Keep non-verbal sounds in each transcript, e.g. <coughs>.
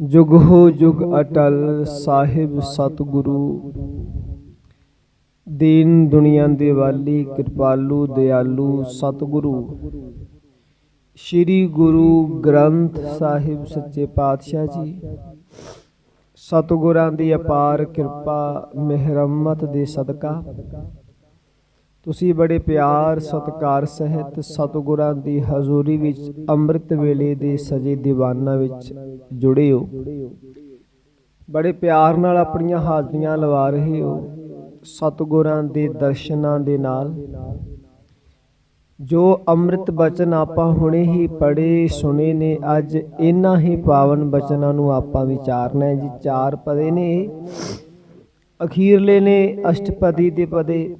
ਜੁਗ ਹੋ ਜੁਗ ਅਟਲ ਸਾਹਿਬ ਸਤਿਗੁਰੂ। ਦੀਨ ਦੁਨੀਆ ਦੇ ਵਾਲੀ ਕਿਰਪਾਲੂ, ਦਿਆਲੂ, ਸਤਿਗੁਰੂ। ਸ੍ਰੀ ਗੁਰੂ ਗ੍ਰੰਥ ਸਾਹਿਬ ਸੱਚੇ ਪਾਤਸ਼ਾਹ ਜੀ, ਸਤਿਗੁਰਾਂ ਦੀ ਅਪਾਰ ਕਿਰਪਾ, ਮਿਹਰਮਤ ਦੇ ਸਦਕਾ। ਤੁਸੀਂ ਬੜੇ ਪਿਆਰ, ਸਤਿਕਾਰ ਸਹਿਤ ਸਤਿਗੁਰਾਂ ਦੀ ਹਜ਼ੂਰੀ ਵਿੱਚ ਅੰਮ੍ਰਿਤ ਵੇਲੇ ਦੇ ਸਜੇ ਦੀਵਾਨਾਂ ਵਿੱਚ ਜੁੜੇ ਹੋ। ਬੜੇ ਪਿਆਰ ਨਾਲ ਆਪਣੀਆਂ ਹਾਜ਼ਰੀਆਂ ਲਵਾ ਰਹੇ ਹੋ ਸਤਿਗੁਰਾਂ ਦੇ ਦਰਸ਼ਨਾਂ ਦੇ ਨਾਲ। ਜੋ ਅੰਮ੍ਰਿਤ ਬਚਨ ਆਪਾਂ ਹੁਣੇ ਹੀ ਪੜ੍ਹੇ, ਸੁਣੇ ਨੇ, ਅੱਜ ਇਹਨਾਂ ਹੀ ਪਾਵਨ ਬਚਨਾਂ ਨੂੰ ਆਪਾਂ ਵਿਚਾਰਨਾ ਹੈ ਜੀ, ਚਾਰ ਪਦੇ ਨੇ। ਅਖੀਰਲੇ ਨੇ ਅਸ਼ਟਪਦੀ ਦੇ ਪਦੇ।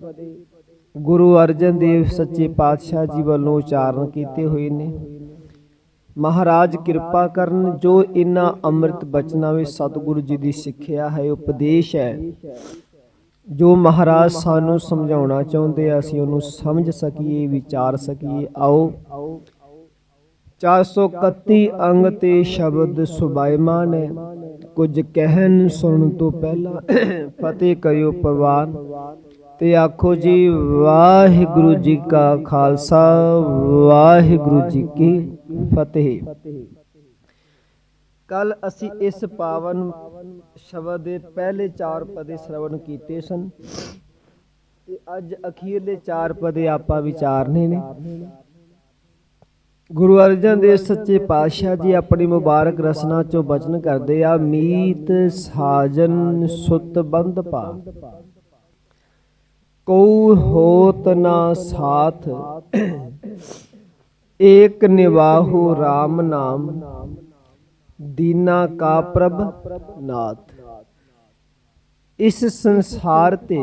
ਗੁਰੂ ਅਰਜਨ ਦੇਵ ਸੱਚੇ ਪਾਤਸ਼ਾਹ ਜੀ ਵੱਲੋਂ ਉਚਾਰਨ ਕੀਤੇ ਹੋਏ ਨੇ। ਮਹਾਰਾਜ ਕਿਰਪਾ ਕਰਨ, ਜੋ ਇਹਨਾਂ ਅੰਮ੍ਰਿਤ ਬਚਨਾਂ ਵਿੱਚ ਸਤਿਗੁਰੂ ਜੀ ਦੀ ਸਿੱਖਿਆ ਹੈ, ਉਪਦੇਸ਼ ਹੈ। ਜੋ ਮਹਾਰਾਜ ਸਾਨੂੰ ਸਮਝਾਉਣਾ ਚਾਹੁੰਦੇ ਆ, ਅਸੀਂ ਉਹਨੂੰ ਸਮਝ ਸਕੀਏ, ਵਿਚਾਰ ਸਕੀਏ। ਆਓ। 431 ਅੰਗ ਤੇ ਸ਼ਬਦ ਸੁਭਾਇਮਾਨ ਹੈ। ਕੁਝ ਕਹਿਣ ਸੁਣਨ ਤੋਂ ਪਹਿਲਾਂ ਫਤਿਹ ਕਰਿਓ ਪ੍ਰਵਾਨ ਤੇ ਆਖੋ ਜੀ, ਵਾਹਿਗੁਰੂ ਜੀ ਕਾ ਖਾਲਸਾ, ਵਾਹਿਗੁਰੂ ਜੀ ਕੀ ਫਤਿਹ। ਕੱਲ ਅਸੀਂ ਇਸ ਪਾਵਨ ਸ਼ਬਦ ਦੇ ਪਹਿਲੇ ਚਾਰ ਪਦੇ ਸ਼ਰਵਣ ਕੀਤੇ ਸਨ ਤੇ ਅੱਜ ਅਖੀਰਲੇ ਚਾਰ ਪਦੇ ਆਪਾਂ ਵਿਚਾਰਨੇ ਨੇ। ਗੁਰੂ ਅਰਜਨ ਦੇਵ ਸੱਚੇ ਪਾਤਸ਼ਾਹ ਜੀ ਆਪਣੀ ਮੁਬਾਰਕ ਰਸਨਾ ਚੋਂ ਬਚਨ ਕਰਦੇ ਆ, ਮੀਤ ਸਾਜਨ ਸੁਤ ਬੰਧ ਪਾ। ਕਉ ਹੋਤ ਨਾ ਸਾਥ, ਏਕ ਨਿਵਾਹੂ RAM ਨਾਮ, ਦੀਨਾ ਕਾ ਪ੍ਰਭ ਨਾਥ। ਇਸ ਸੰਸਾਰ ਤੇ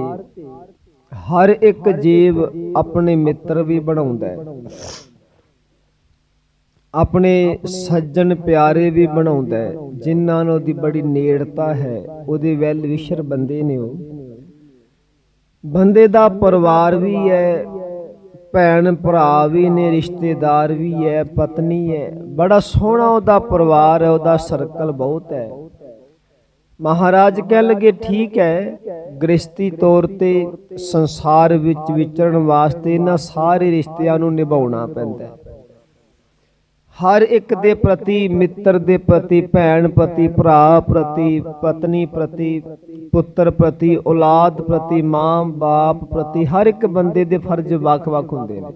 ਹਰ ਇੱਕ ਜੀਵ ਆਪਣੇ ਮਿੱਤਰ ਵੀ ਬਣਾਉਂਦਾ ਹੈ। ਆਪਣੇ ਸੱਜਣ ਪਿਆਰੇ ਵੀ ਬਣਾਉਂਦਾ ਹੈ। ਜਿਨ੍ਹਾਂ ਨੂੰ ਉਹਦੀ ਬੜੀ ਨੇੜਤਾ ਹੈ, ਉਹਦੇ ਵੈਲ ਵਿਸ਼ਰ ਬੰਦੇ ਨੇ ਉਹ। ਬੰਦੇ ਦਾ ਪਰਿਵਾਰ ਵੀ ਹੈ, ਭੈਣ ਭਰਾ ਵੀ ਨੇ, ਰਿਸ਼ਤੇਦਾਰ ਵੀ ਹੈ, ਪਤਨੀ ਹੈ। ਬੜਾ ਸੋਹਣਾ ਉਹਦਾ ਪਰਿਵਾਰ ਹੈ, ਉਹਦਾ ਸਰਕਲ ਬਹੁਤ ਹੈ। ਮਹਾਰਾਜ ਕਹਿ ਲਗੇ ਠੀਕ ਹੈ ਗ੍ਰਸਤੀ ਤੌਰ ਤੇ ਸੰਸਾਰ ਵਿੱਚ ਵਿਚਰਨ ਵਾਸਤੇ ਇਹਨਾਂ ਸਾਰੇ ਰਿਸ਼ਤਿਆਂ ਨੂੰ ਨਿਭਾਉਣਾ ਪੈਂਦਾ ਹੈ। ਹਰ ਇੱਕ ਦੇ ਪ੍ਰਤੀ ਮਿੱਤਰ ਦੇ ਪ੍ਰਤੀ, ਭੈਣ ਪ੍ਰਤੀ, ਭਰਾ ਪ੍ਰਤੀ, ਪਤਨੀ ਪ੍ਰਤੀ, ਪੁੱਤਰ ਪ੍ਰਤੀ, ਔਲਾਦ ਪ੍ਰਤੀ, ਮਾਂ, ਬਾਪ ਪ੍ਰਤੀ, ਹਰ ਇੱਕ ਬੰਦੇ ਦੇ ਫਰਜ਼ ਵੱਖ-ਵੱਖ ਹੁੰਦੇ ਨੇ।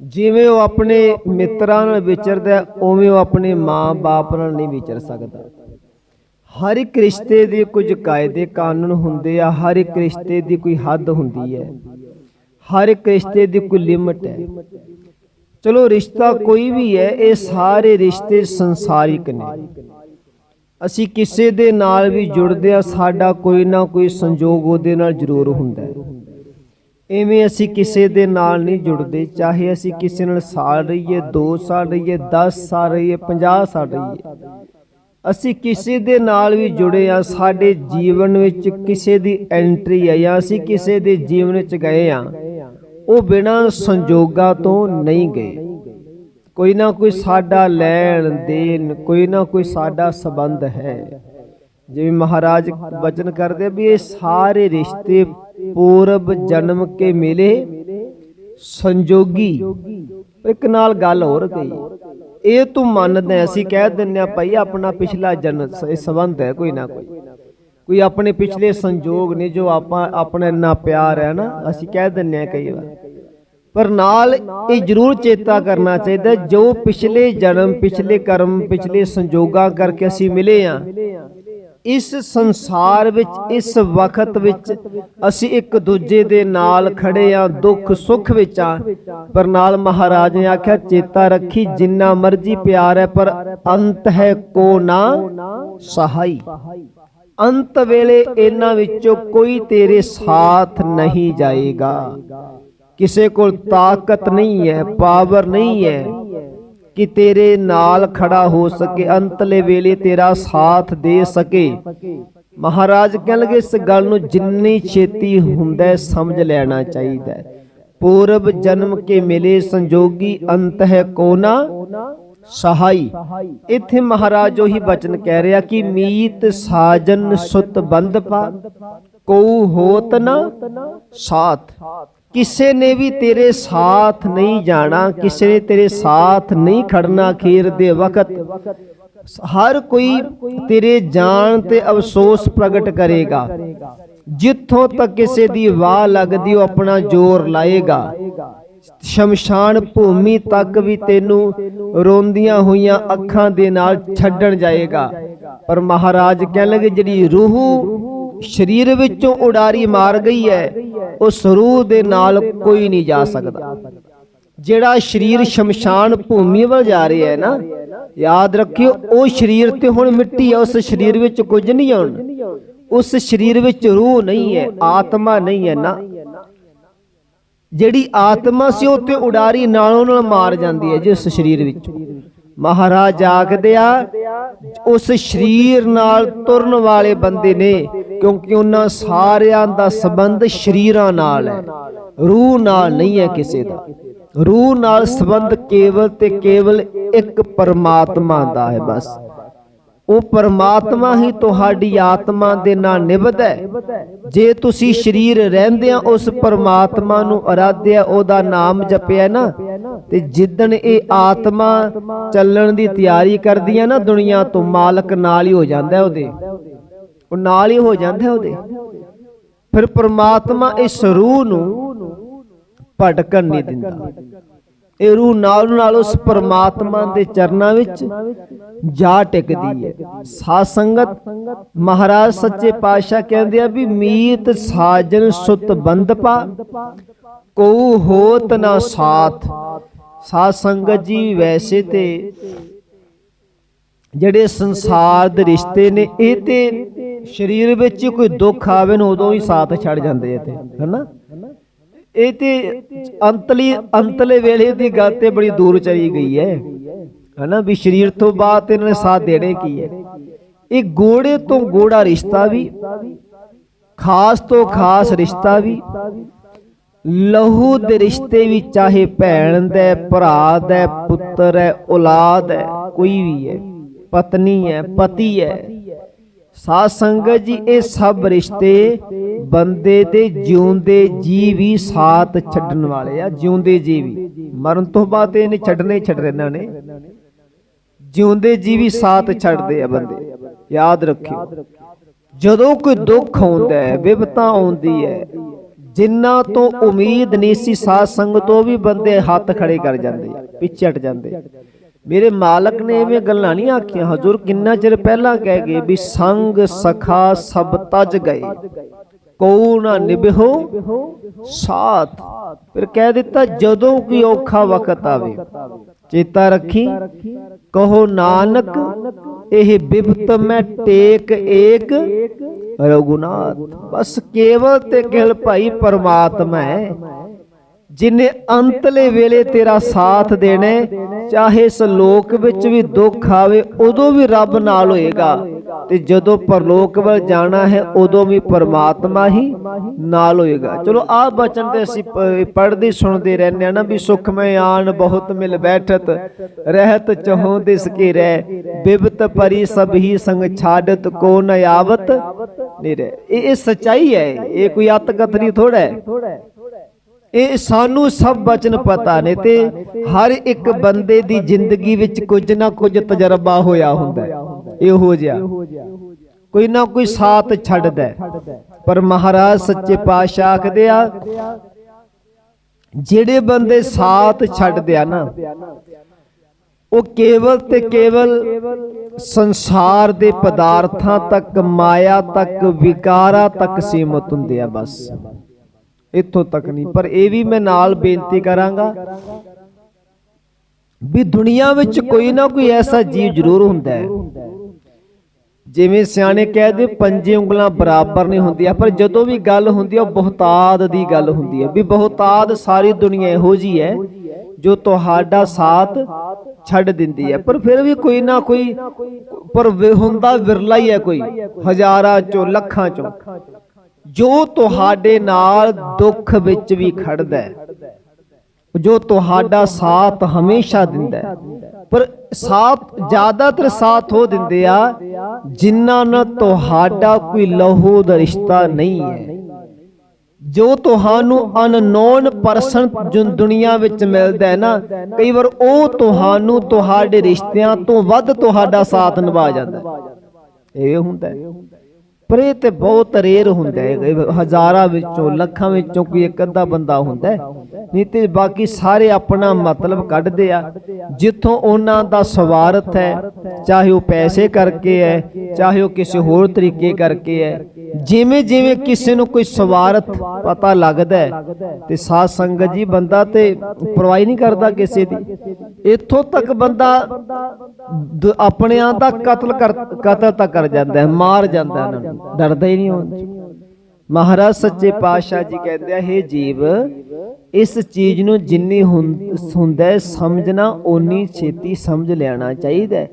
ਜਿਵੇਂ ਉਹ ਆਪਣੇ ਮਿੱਤਰਾਂ ਨਾਲ ਵਿਚਰਦਾ ਉਵੇਂ ਉਹ ਆਪਣੇ ਮਾਂ, ਬਾਪ ਨਾਲ ਨਹੀਂ ਵਿਚਰ ਸਕਦਾ। ਹਰ ਇੱਕ ਰਿਸ਼ਤੇ ਦੇ ਕੁਝ ਕਾਇਦੇ, ਕਾਨੂੰਨ ਹੁੰਦੇ ਆ, ਹਰ ਇੱਕ ਰਿਸ਼ਤੇ ਦੀ ਕੋਈ ਹੱਦ ਹੁੰਦੀ ਹੈ। ਹਰ ਇੱਕ ਰਿਸ਼ਤੇ ਦੀ ਕੋਈ ਲਿਮਟ ਹੈ। ਚਲੋ ਰਿਸ਼ਤਾ ਕੋਈ ਵੀ ਹੈ, ਇਹ ਸਾਰੇ ਰਿਸ਼ਤੇ ਸੰਸਾਰਿਕ ਨੇ। ਅਸੀਂ ਕਿਸੇ ਦੇ ਨਾਲ ਵੀ ਜੁੜਦੇ ਆ ਸਾਡਾ ਕੋਈ ਨਾ ਕੋਈ ਸੰਜੋਗ ਉਹਦੇ ਨਾਲ ਜ਼ਰੂਰ ਹੁੰਦਾ ਹੈ। ਐਵੇਂ ਅਸੀਂ ਕਿਸੇ ਦੇ ਨਾਲ ਨਹੀਂ ਜੁੜਦੇ, ਚਾਹੇ ਅਸੀਂ ਕਿਸੇ ਨਾਲ ਸਾਲ ਰਹੀਏ 2 ਸਾਲ ਰਹੀਏ 10 ਸਾਲ ਰਹੀਏ 50 ਸਾਲ ਰਹੀਏ। ਅਸੀਂ ਕਿਸੇ ਦੇ ਨਾਲ ਵੀ ਜੁੜੇ ਆ ਸਾਡੇ ਜੀਵਨ ਵਿੱਚ ਕਿਸੇ ਦੀ ਐਂਟਰੀ ਹੈ ਜਾਂ ਅਸੀਂ ਕਿਸੇ ਦੇ ਜੀਵਨ ਵਿੱਚ ਗਏ ਆ ਉਹ ਬਿਨਾਂ ਸੰਜੋਗਾਂ ਤੋਂ ਨਹੀਂ ਗਏ। ਕੋਈ ਨਾ ਕੋਈ ਸਾਡਾ ਲੈਣ ਦੇਣ, ਕੋਈ ਨਾ ਕੋਈ ਸਾਡਾ ਸਬੰਧ ਹੈ। ਜਿਵੇਂ ਮਹਾਰਾਜ ਵਚਨ ਕਰਦੇ ਵੀ ਇਹ ਸਾਰੇ ਰਿਸ਼ਤੇ ਪੂਰਬ ਜਨਮ ਕੇ ਮਿਲੇ, ਸੰਜੋਗੀ। ਇੱਕ ਨਾਲ ਗੱਲ ਹੋਰ ਗਈ ਇਹ ਤੂੰ ਮੰਨਦਾ ਅਸੀਂ ਕਹਿ ਦਿੰਦੇ ਆ ਭਾਈ ਆਪਣਾ ਪਿਛਲਾ ਜਨਮ ਸੰਬੰਧ ਹੈ ਕੋਈ ਨਾ ਕੋਈ। ਕੋਈ ਆਪਣੇ ਪਿਛਲੇ ਸੰਜੋਗ ਨੇ ਜੋ ਆਪਾਂ ਆਪਣਾ ਇੰਨਾ ਪਿਆਰ ਹੈ ਨਾ ਅਸੀਂ ਕਹਿ ਦਿੰਦੇ ਆ ਕਈ ਵਾਰ। ਪਰ ਨਾਲ ਇਹ ਜ਼ਰੂਰ ਚੇਤਾ ਕਰਨਾ ਚਾਹੀਦਾ ਜੋ ਪਿਛਲੇ ਜਨਮ ਪਿਛਲੇ ਕਰਮ ਪਿਛਲੇ ਸੰਜੋਗਾਂ ਕਰਕੇ ਅਸੀਂ ਮਿਲੇ ਆ ਇਸ ਸੰਸਾਰ ਵਿੱਚ ਇਸ ਵਕਤ ਵਿੱਚ ਅਸੀਂ ਇੱਕ ਦੂਜੇ ਦੇ ਨਾਲ ਖੜੇ ਆ ਦੁੱਖ ਸੁੱਖ ਵਿੱਚ ਆ ਪਰ ਨਾਲ ਮਹਾਰਾਜ ਨੇ ਆਖਿਆ ਚੇਤਾ ਰੱਖੀ ਜਿੰਨਾ ਮਰਜ਼ੀ ਪਿਆਰ ਹੈ ਪਰ ਅੰਤ ਹੈ ਕੋ ਨਾ ਸਹਾਈ। ਅੰਤ ਵੇਲੇ ਇਹਨਾਂ ਵਿੱਚੋਂ ਕੋਈ ਤੇਰੇ ਸਾਥ ਨਹੀਂ ਜਾਏਗਾ। ਕਿਸੇ ਕੋਲ ਤਾਕਤ ਨਹੀਂ ਹੈ, ਪਾਵਰ ਨਹੀਂ ਹੈ ਕਿ ਤੇਰੇ ਨਾਲ ਖੜਾ ਹੋ ਸਕੇ, ਅੰਤਲੇ ਵੇਲੇ ਤੇਰਾ ਸਾਥ ਦੇ ਸਕੇ। ਮਹਾਰਾਜ ਕਹਿਣ ਕਹਿਣਗੇ, ਇਸ ਗੱਲ ਨੂੰ ਜਿੰਨੀ ਛੇਤੀ ਹੁੰਦਾ ਸਮਝ ਲੈਣਾ ਚਾਹੀਦਾ ਪੂਰਬ ਜਨਮ ਕੇ ਮਿਲੇ ਸੰਜੋਗੀ ਅੰਤ ਹੈ ਕੋਨਾ ਸਹਾਈ। ਇੱਥੇ ਮਹਾਰਾਜ ਉਹੀ ਬਚਨ ਕਹਿ ਰਿਹਾ ਕਿ ਮੀਤ ਸਾਜਨ ਸੁਤ ਬੰਧ ਪਾ ਹੋਤ ਨਾ ਸਾਥ। ਕਿਸੇ ਨੇ ਵੀ ਤੇਰੇ ਸਾਥ ਨਹੀਂ ਜਾਣਾ, ਕਿਸੇ ਨੇ ਤੇਰੇ ਸਾਥ ਨਹੀਂ ਖੜਨਾ ਖੀਰ ਦੇ ਵਕਤ, ਹਰ ਕੋਈ ਤੇਰੇ ਜਾਣ ਤੇ ਅਫਸੋਸ ਪ੍ਰਗਟ ਕਰੇਗਾ। ਜਿੱਥੋਂ ਤੱਕ ਕਿਸੇ ਦੀ ਵਾਹ ਲੱਗਦੀ, ਉਹ ਆਪਣਾ ਜ਼ੋਰ ਲਾਏਗਾ। ਸ਼ਮਸ਼ਾਨ ਭੂਮੀ ਤੱਕ ਵੀ ਤੈਨੂੰ ਰੋਂਦੀਆਂ ਹੋਈਆਂ ਅੱਖਾਂ ਦੇ ਨਾਲ ਛੱਡਣ ਜਾਏਗਾ। ਪਰ ਮਹਾਰਾਜ ਕਹਿਣ ਲੱਗੇ, ਜਿਹੜੀ ਰੂਹ ਸਰੀਰ ਵਿੱਚੋਂ ਉਡਾਰੀ ਮਾਰ ਗਈ ਹੈ, ਉਸ ਰੂਹ ਦੇ ਨਾਲ ਕੋਈ ਨਹੀਂ ਜਾ ਸਕਦਾ। ਜਿਹੜਾ ਸਰੀਰ ਸ਼ਮਸ਼ਾਨ ਭੂਮੀ ਵੱਲ ਜਾ ਰਿਹਾ ਹੈ ਨਾ, ਯਾਦ ਰੱਖਿਓ, ਉਹ ਸਰੀਰ ਤੇ ਹੁਣ ਮਿੱਟੀ ਹੈ, ਉਸ ਸਰੀਰ ਵਿੱਚ ਕੁਝ ਨਹੀਂ ਆਉਣ ਉਸ ਸਰੀਰ ਵਿੱਚ ਰੂਹ ਨਹੀਂ ਹੈ, ਆਤਮਾ ਨਹੀਂ ਹੈ ਨਾ। ਜਿਹੜੀ ਆਤਮਾ ਸੀ ਉਹ ਤੇ ਉਡਾਰੀ ਨਾਲੋਂ ਨਾਲ ਮਾਰ ਜਾਂਦੀ ਹੈ ਜਿਸ ਸਰੀਰ ਵਿੱਚ। ਮਹਾਰਾਜ ਆਖਦੇ ਆ, ਉਸ ਸਰੀਰ ਨਾਲ ਤੁਰਨ ਵਾਲੇ ਬੰਦੇ ਨੇ, ਕਿਉਂਕਿ ਉਹਨਾਂ ਸਾਰਿਆਂ ਦਾ ਸੰਬੰਧ ਸਰੀਰਾਂ ਨਾਲ ਹੈ। ਰੂਹ ਨਾਲ ਨਹੀਂ ਹੈ ਕਿਸੇ ਦਾ। ਰੂਹ ਨਾਲ ਸੰਬੰਧ ਕੇਵਲ ਤੇ ਕੇਵਲ ਇੱਕ ਪਰਮਾਤਮਾ ਦਾ ਹੈ ਬਸ। ਉਹ ਪਰਮਾਤਮਾ ਹੀ ਤੁਹਾਡੀ ਆਤਮਾ ਦੇ ਨਾਲ ਨਿਭਦਾ ਹੈ। ਜੇ ਤੁਸੀਂ ਸਰੀਰ ਰਹਿੰਦਿਆਂ ਉਸ ਪਰਮਾਤਮਾ ਨੂੰ ਅਰਾਧਿਆ, ਉਹਦਾ ਨਾਮ ਜਪਿਆ ਨਾ, ਤੇ ਜਿੱਦਣ ਇਹ ਆਤਮਾ ਚੱਲਣ ਦੀ ਤਿਆਰੀ ਕਰਦੀ ਹੈ ਨਾ, ਦੁਨੀਆ ਤੋਂ ਮਾਲਕ ਨਾਲ ਹੀ ਹੋ ਜਾਂਦਾ ਹੈ ਉਹਦੇ। ਉਹ ਨਾਲ ਹੀ ਹੋ ਜਾਂਦਾ ਹੈ ਉਹਦੇ। ਫਿਰ ਪਰਮਾਤਮਾ ਇਸ ਰੂਹ ਨੂੰ ਭਟਕਣ ਨਹੀਂ ਦਿੰਦਾ। ਇਹ ਰੂਹ ਨਾਲ ਨਾਲ ਉਸ ਪਰਮਾਤਮਾ ਦੇ ਚਰਨਾਂ ਵਿੱਚ ਜਾ ਟਿਕਦੀ ਹੈ। ਸਾਧ ਸੰਗਤ ਮਹਾਰਾਜ ਸੱਚੇ ਪਾਤਸ਼ਾਹ ਕਹਿੰਦੇ ਆ ਵੀ ਮੀਤ ਸਾਜਨ ਸੁਤ ਬੰਦਪਾ ਕੋ ਹੋਤ ਨਾ ਸਾਥ। ਸਾਧ ਸੰਗਤ ਜੀ ਵੈਸੇ ਤੇ ਜਿਹੜੇ ਸੰਸਾਰ ਦੇ ਰਿਸ਼ਤੇ ਨੇ, ਇਹ ਤੇ ਸਰੀਰ ਵਿੱਚ ਕੋਈ ਦੁੱਖ ਆਵੇ ਨਾ ਉਦੋਂ ਹੀ ਸਾਥ ਛੱਡ ਜਾਂਦੇ ਆ ਤੇ ਹੈਨਾ? ਇਹ ਤੇ ਅੰਤਲੀ ਅੰਤਲੇ ਵੇਲੇ ਦੀ ਗੱਲ ਤੇ ਬੜੀ ਦੂਰ ਚਲੀ ਗਈ ਹੈ। ਹਨਾ ਵੀ ਸਰੀਰ ਤੋਂ ਬਾਅਦ ਤੇ ਇਹਨਾਂ ਨੇ ਸਾਥ ਦੇਣੇ ਕੀ ਹੈ? ਇਹ ਗੋੜੇ ਤੋਂ ਗੋੜਾ ਰਿਸ਼ਤਾ ਵੀ, ਖਾਸ ਤੋਂ ਖਾਸ ਰਿਸ਼ਤਾ ਵੀ, ਲਹੂ ਦੇ ਰਿਸ਼ਤੇ ਵੀ ਚਾਹੇ ਭੈਣ ਦਾ, ਭਰਾ ਦਾ, ਪੁੱਤਰ ਹੈ, ਔਲਾਦ ਹੈ, ਕੋਈ ਵੀ ਹੈ, ਪਤਨੀ ਹੈ, ਪਤੀ ਹੈ ਸਾਧ ਸੰਗਤ ਜੀ, ਇਹ ਸਭ ਰਿਸ਼ਤੇ ਬੰਦੇ ਦੇ ਜਿਉਂਦੇ ਜੀ ਵੀ ਸਾਥ ਛੱਡਣ ਵਾਲੇ ਆ, ਜਿਉਂਦੇ ਜੀ ਵੀ। ਮਰਨ ਤੋਂ ਬਾਅਦ ਇਹਨੇ ਛੱਡਣੇ ਹੀ ਛੱਡ ਰਹਿਣਾ ਨੇ। ਜਿਉਂਦੇ ਜੀ ਵੀ ਸਾਥ ਛੱਡਦੇ ਆ ਬੰਦੇ। ਯਾਦ ਰੱਖਿਓ। ਜਦੋਂ ਕੋਈ ਦੁੱਖ ਆਉਂਦਾ ਹੈ, ਵਿਪਤਾ ਆਉਂਦੀ ਹੈ, ਜਿੰਨਾ ਤੋਂ ਉਮੀਦ ਨਹੀਂ ਸੀ ਸਾਧ ਸੰਗਤ ਤੋਂ ਵੀ ਬੰਦੇ ਹੱਥ ਖੜੇ ਕਰ ਜਾਂਦੇ ਪਿੱਛੇ ਹਟ ਜਾਂਦੇ ਮੇਰੇ ਮਾਲਕ ਨੇ ਐਵੇਂ ਗੱਲਾਂ ਨਹੀਂ ਆਖੀਆਂ। ਹਜ਼ੂਰ ਕਿੰਨਾ ਚਿਰ ਪਹਿਲਾਂ ਕਹਿ ਗਏ ਵੀ ਸੰਗ ਸਖਾ ਸਭ ਤਜ ਗਏ। ਕੋ ਨਾ ਨਿਭੋ ਸਾਥ। ਫਿਰ ਕਹਿ ਦਿੱਤਾ, ਜਦੋਂ ਕੋਈ ਔਖਾ ਵਕਤ ਆਵੇ, ਚੇਤਾ ਰੱਖੀ, ਕਹੋ ਨਾਨਕ, ਇਹ ਬਿਪਤ ਮੈਂ ਟੇਕ ਏਕ ਰਘੁਨਾਥ। ਬਸ ਕੇਵਲ ਤੇ ਕੇਵਲ ਭਾਈ ਪਰਮਾਤਮਾ ਹੈ। ਜਿਨੇ ਅੰਤਲੇ ਵੇਲੇ ਤੇਰਾ ਸਾਥ ਦੇਣਾ ਚਾਹੇ ਇਸ ਵਿੱਚ ਵੀ ਦੁੱਖ ਆਵੇ, ਉਦੋਂ ਵੀ ਰੱਬ ਨਾਲ ਹੋਏਗਾ। ਤੇ ਜਦੋਂ ਪਰਲੋਕ ਵੱਲ ਜਾਣਾ ਹੈ, ਉਦੋਂ ਵੀ ਪਰਮਾਤਮਾ ਹੀ ਨਾਲ ਹੋਏਗਾ। ਚਲੋ, ਆਹ ਬਚਨ ਤੇ ਅਸੀਂ ਪੜ੍ਹਦੇ ਸੁਣਦੇ ਰਹਿੰਦੇ ਆ ਨਾ ਵੀ ਸੁਖ ਮੈਂ ਆਣ ਬਹੁਤ ਮਿਲ ਬੈਠਤ, ਰਹਿਤ ਚਹੋ ਦਿਸ ਕੇ ਰਹਿ, ਬਿਬਤ ਪਰੀ ਸਭ ਹੀ ਸੰਗ ਛਾੜਤ ਕੋ ਨ ਆਵਤ ਨਿਰੇ। ਇਹ ਇਹ ਸਚਾਈ ਹੈ, ਇਹ ਕੋਈ ਅਤ ਕਥਨੀ ਥੋੜਾ ਹੈ। ਇਹ ਸਾਨੂੰ ਸਭ ਬਚਨ ਪਤਾ ਨੇ ਤੇ ਹਰ ਇੱਕ ਬੰਦੇ ਦੀ ਜ਼ਿੰਦਗੀ ਵਿੱਚ ਕੁਝ ਨਾ ਕੁਝ ਤਜਰਬਾ ਹੋਇਆ ਹੁੰਦਾ ਇਹੋ ਜਿਹਾ। ਕੋਈ ਨਾ ਕੋਈ ਸਾਥ ਛੱਡਦਾ ਪਰ ਮਹਾਰਾਜ ਸੱਚੇ ਪਾਤਸ਼ਾਹ ਆਖਦੇ ਆ ਜਿਹੜੇ ਬੰਦੇ ਸਾਥ ਛੱਡਦੇ ਆ ਨਾ ਉਹ ਕੇਵਲ ਤੇ ਕੇਵਲ ਸੰਸਾਰ ਦੇ ਪਦਾਰਥਾਂ ਤੱਕ ਮਾਇਆ ਤੱਕ ਵਿਕਾਰਾਂ ਤੱਕ ਸੀਮਤ ਹੁੰਦੇ ਆ ਬਸ। ਇੱਥੋਂ ਤੱਕ ਨਹੀਂ। ਪਰ ਇਹ ਵੀ ਮੈਂ ਨਾਲ ਬੇਨਤੀ ਕਰਾਂਗਾ ਵੀ ਦੁਨੀਆ ਵਿੱਚ ਕੋਈ ਨਾ ਕੋਈ ਐਸਾ ਜੀਵ ਜ਼ਰੂਰ ਹੁੰਦਾ ਹੈ। ਜਿਵੇਂ ਸਿਆਣੇ ਕਹਿੰਦੇ ਪੰਜੇ ਉਂਗਲਾਂ ਬਰਾਬਰ ਨਹੀਂ ਹੁੰਦੀਆਂ, ਪਰ ਜਦੋਂ ਵੀ ਗੱਲ ਹੁੰਦੀ ਹੈ ਬਹੁਤਾਦ ਦੀ ਗੱਲ ਹੁੰਦੀ ਹੈ ਵੀ ਬਹੁਤਾਦ ਸਾਰੀ ਦੁਨੀਆ ਇਹੋ ਜੀ ਹੈ ਜੋ ਤੁਹਾਡਾ ਸਾਥ ਛੱਡ ਦਿੰਦੀ ਹੈ। ਪਰ ਫਿਰ ਵੀ ਕੋਈ ਨਾ ਕੋਈ, ਪਰ ਹੁੰਦਾ ਵਿਰਲਾ ਹੀ ਹੈ ਕੋਈ, ਹਜ਼ਾਰਾਂ ਚੋਂ, ਲੱਖਾਂ ਚੋਂ। ਜੋ ਤੁਹਾਡੇ ਨਾਲ ਦੁੱਖ ਵਿੱਚ ਵੀ ਖੜਦਾ ਹੈ, ਜੋ ਤੁਹਾਡਾ ਸਾਥ ਹਮੇਸ਼ਾ ਦਿੰਦਾ ਪਰ ਸਾਥ ਜ਼ਿਆਦਾਤਰ ਸਾਥ ਉਹ ਦਿੰਦੇ ਆ ਜਿਨ੍ਹਾਂ ਨਾਲ ਤੁਹਾਡਾ ਕੋਈ ਲਹੂ ਦਾ ਰਿਸ਼ਤਾ ਨਹੀਂ ਹੈ। ਜੋ ਤੁਹਾਨੂੰ ਅਨਨੋਨ ਪਰਸਨ ਜੋ ਦੁਨੀਆ ਵਿੱਚ ਮਿਲਦਾ ਹੈ ਨਾ, ਕਈ ਵਾਰ ਉਹ ਤੁਹਾਨੂੰ ਤੁਹਾਡੇ ਰਿਸ਼ਤਿਆਂ ਤੋਂ ਵੱਧ ਤੁਹਾਡਾ ਸਾਥ ਨਿਭਾ ਜਾਂਦਾ ਇਹ ਹੁੰਦਾ ਹੈ। ਪਰ ਇਹ ਤੇ ਬਹੁਤ ਰੇਰ ਹੁੰਦਾ ਹੈ ਹਜ਼ਾਰਾਂ ਵਿੱਚੋਂ, ਲੱਖਾਂ ਵਿੱਚੋਂ ਕੋਈ ਇੱਕ ਅੱਧਾ ਬੰਦਾ ਹੁੰਦਾ ਹੈ। ਨਹੀਂ ਤੇ ਬਾਕੀ ਸਾਰੇ ਆਪਣਾ ਮਤਲਬ ਕੱਢਦੇ ਆ। ਜਿੱਥੋਂ ਉਹਨਾਂ ਦਾ ਸਵਾਰਥ ਹੈ, ਚਾਹੇ ਉਹ ਪੈਸੇ ਕਰਕੇ ਹੈ, ਚਾਹੇ ਉਹ ਕਿਸੇ ਹੋਰ ਤਰੀਕੇ ਕਰਕੇ ਹੈ, ਜਿਵੇਂ ਜਿਵੇਂ ਕਿਸੇ ਨੂੰ ਕੋਈ ਸਵਾਰਥ ਪਤਾ ਲੱਗਦਾ ਤੇ ਸਾਧ ਸੰਗਤ ਜੀ ਬੰਦਾ ਤੇ ਪਰਵਾਹ ਨਹੀਂ ਕਰਦਾ ਕਿਸੇ ਦੀ। ਇੱਥੋਂ ਤੱਕ ਬੰਦਾ ਦ- ਆਪਣਿਆਂ ਦਾ ਕਤਲ ਕਰ, ਕਤਲ ਤਾਂ ਕਰ ਜਾਂਦਾ ਹੈ, ਮਾਰ ਜਾਂਦਾ ਉਹਨਾਂ ਡਰਦਾ ਹੀ ਨਹੀਂ ਹੁੰਦਾ ਮਹਾਰਾਜ ਸੱਚੇ ਪਾਤਸ਼ਾਹ ਜੀ ਕਹਿੰਦੇ ਆ, ਹੇ ਜੀਵ, ਇਸ ਚੀਜ਼ ਨੂੰ ਜਿੰਨੀ ਹੁੰਦਾ, ਸਮਝਣਾ, ਓਨੀ ਛੇਤੀ ਸਮਝ ਲੈਣਾ ਚਾਹੀਦਾ।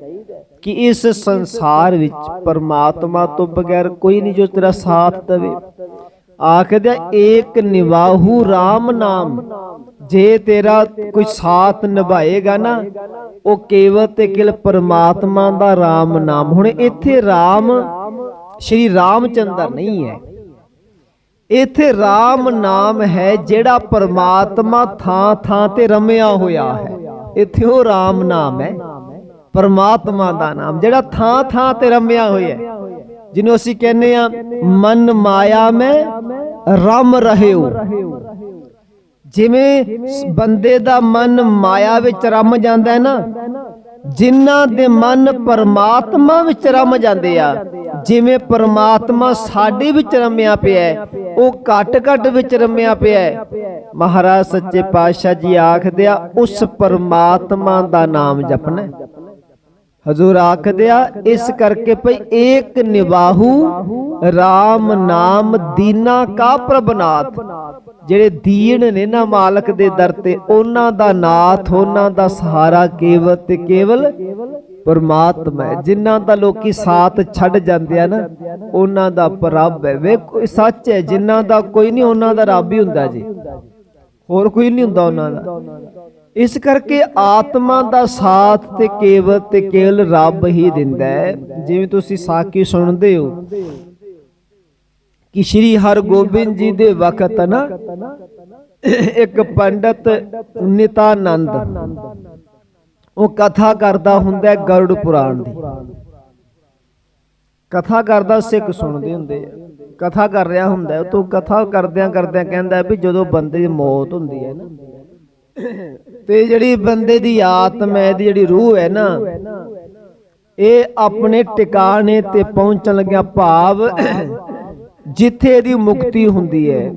ਕਿ ਇਸ ਸੰਸਾਰ ਵਿੱਚ ਪਰਮਾਤਮਾ ਤੋਂ ਬਗੈਰ ਕੋਈ ਨਹੀਂ ਜੋ ਤੇਰਾ ਸਾਥ ਦੇਵੇ। ਆਖਦੇ ਏਕ ਨਿਵਾਹੂ RAM ਨਾਮ। ਜੇ ਤੇਰਾ ਕੋਈ ਸਾਥ ਨਿਭਾਏਗਾ ਨਾ, ਉਹ ਕੇਵਲ ਤੇ ਕੇਵਲ ਪਰਮਾਤਮਾ ਦਾ RAM ਨਾਮ। ਹੁਣ ਇੱਥੇ RAM ਸ਼੍ਰੀ ਰਾਮਚੰਦਰ ਨਹੀਂ ਹੈ। ਇੱਥੇ RAM ਨਾਮ ਹੈ ਜਿਹੜਾ ਪਰਮਾਤਮਾ ਥਾਂ ਥਾਂ ਤੇ ਰਮਿਆ ਹੋਇਆ ਹੈ। ਇੱਥੇ ਉਹ RAM ਨਾਮ ਹੈ। ਪਰਮਾਤਮਾ ਦਾ ਨਾਮ, ਜਿਹੜਾ ਥਾਂ ਥਾਂ ਤੇ ਰਮਿਆ ਹੋਇਆ ਹੈ। ਜਿਹਨੂੰ ਅਸੀਂ ਕਹਿੰਦੇ ਆ ਮਨ ਮਾਇਆ ਮੈਂ ਰਮ ਰਹਿਓ ਜਿਵੇਂ ਬੰਦੇ ਦਾ ਮਨ ਮਾਇਆ ਵਿੱਚ ਰਮ ਜਾਂਦਾ ਹੈ ਨਾ ਜਿਨ੍ਹਾਂ ਦੇ ਮਨ ਪਰਮਾਤਮਾ ਵਿੱਚ ਰਮ ਜਾਂਦੇ ਆ, ਜਿਵੇਂ ਪਰਮਾਤਮਾ ਸਾਡੇ ਵਿੱਚ ਰਮਿਆ ਪਿਆ ਉਹ ਘਟ ਘਟ ਵਿੱਚ ਰਮਿਆ ਪਿਆ ਮਹਾਰਾਜ ਸੱਚੇ ਪਾਤਸ਼ਾਹ ਜੀ ਆਖਦੇ ਆ, ਉਸ ਪਰਮਾਤਮਾ ਦਾ ਨਾਮ ਜਪਣਾ ਹਜ਼ੂਰ ਆਖਦੇ ਇਸ ਕਰਕੇ ਭਈ ਏਕ ਨਿਵਾਹੂ RAM ਨਾਮ ਦੀਨਾ ਕਾ ਪ੍ਰਭਨਾਥ। ਜਿਹੜੇ ਦੀਨ ਨੇ ਨਾ ਮਾਲਕ ਦੇ ਦਰ ਤੇ, ਉਹਨਾਂ ਦਾ ਨਾਥ, ਉਹਨਾਂ ਦਾ ਸਹਾਰਾ ਕੇਵਲ ਤੇ ਕੇਵਲ ਪਰਮਾਤਮਾ ਹੈ। ਜਿਨ੍ਹਾਂ ਦਾ ਲੋਕੀ ਸਾਥ ਛੱਡ ਜਾਂਦੇ ਆ ਨਾ, ਉਹਨਾਂ ਦਾ ਪ੍ਰਭ ਹੈ। ਵੇ ਸੱਚ ਹੈ, ਜਿਨ੍ਹਾਂ ਦਾ ਕੋਈ ਨਹੀਂ, ਉਹਨਾਂ ਦਾ ਰੱਬ ਹੀ ਹੁੰਦਾ ਜੀ। ਹੋਰ ਕੋਈ ਨਹੀਂ ਹੁੰਦਾ ਉਹਨਾਂ ਦਾ। ਇਸ ਕਰਕੇ ਆਤਮਾ ਦਾ ਸਾਥ ਤੇ ਕੇਵਲ ਤੇ ਕੇਵਲ ਰੱਬ ਹੀ ਦਿੰਦਾ ਹੈ। ਜਿਵੇਂ ਤੁਸੀਂ ਸਾਖੀ ਸੁਣਦੇ ਹੋ ਕਿ ਸ਼੍ਰੀ ਹਰਗੋਬਿੰਦ ਜੀ ਦੇ ਵਕਤ ਨਾ ਇੱਕ ਪੰਡਤ ਨਿਤਾਨੰਦ, ਉਹ ਕਥਾ ਕਰਦਾ ਹੁੰਦਾ ਹੈ ਗਰੁੜ ਪੁਰਾਣ ਦੀ। ਕਥਾ ਕਰਦਾ ਸਿੱਖ ਸੁਣਦੇ ਹੁੰਦੇ ਆ। ਕਥਾ ਕਰ ਰਿਹਾ ਹੁੰਦਾ ਉਹ ਤੋਂ ਕਥਾ ਕਰਦਿਆਂ ਕਰਦਿਆਂ ਕਹਿੰਦਾ ਵੀ ਜਦੋਂ ਬੰਦੇ ਦੀ ਮੌਤ ਹੁੰਦੀ ਹੈ ਨਾ ਤੇ ਜਿਹੜੀ ਬੰਦੇ ਦੀ ਆਤਮਾ ਦੀ ਜਿਹੜੀ ਰੂਹ ਹੈ ਨਾ, ਇਹ ਆਪਣੇ ਟਿਕਾਣੇ ਤੇ ਪਹੁੰਚਣ ਲੱਗਿਆ ਭਾਵ ਜਿੱਥੇ ਇਹਦੀ ਮੁਕਤੀ ਹੁੰਦੀ ਹੈ,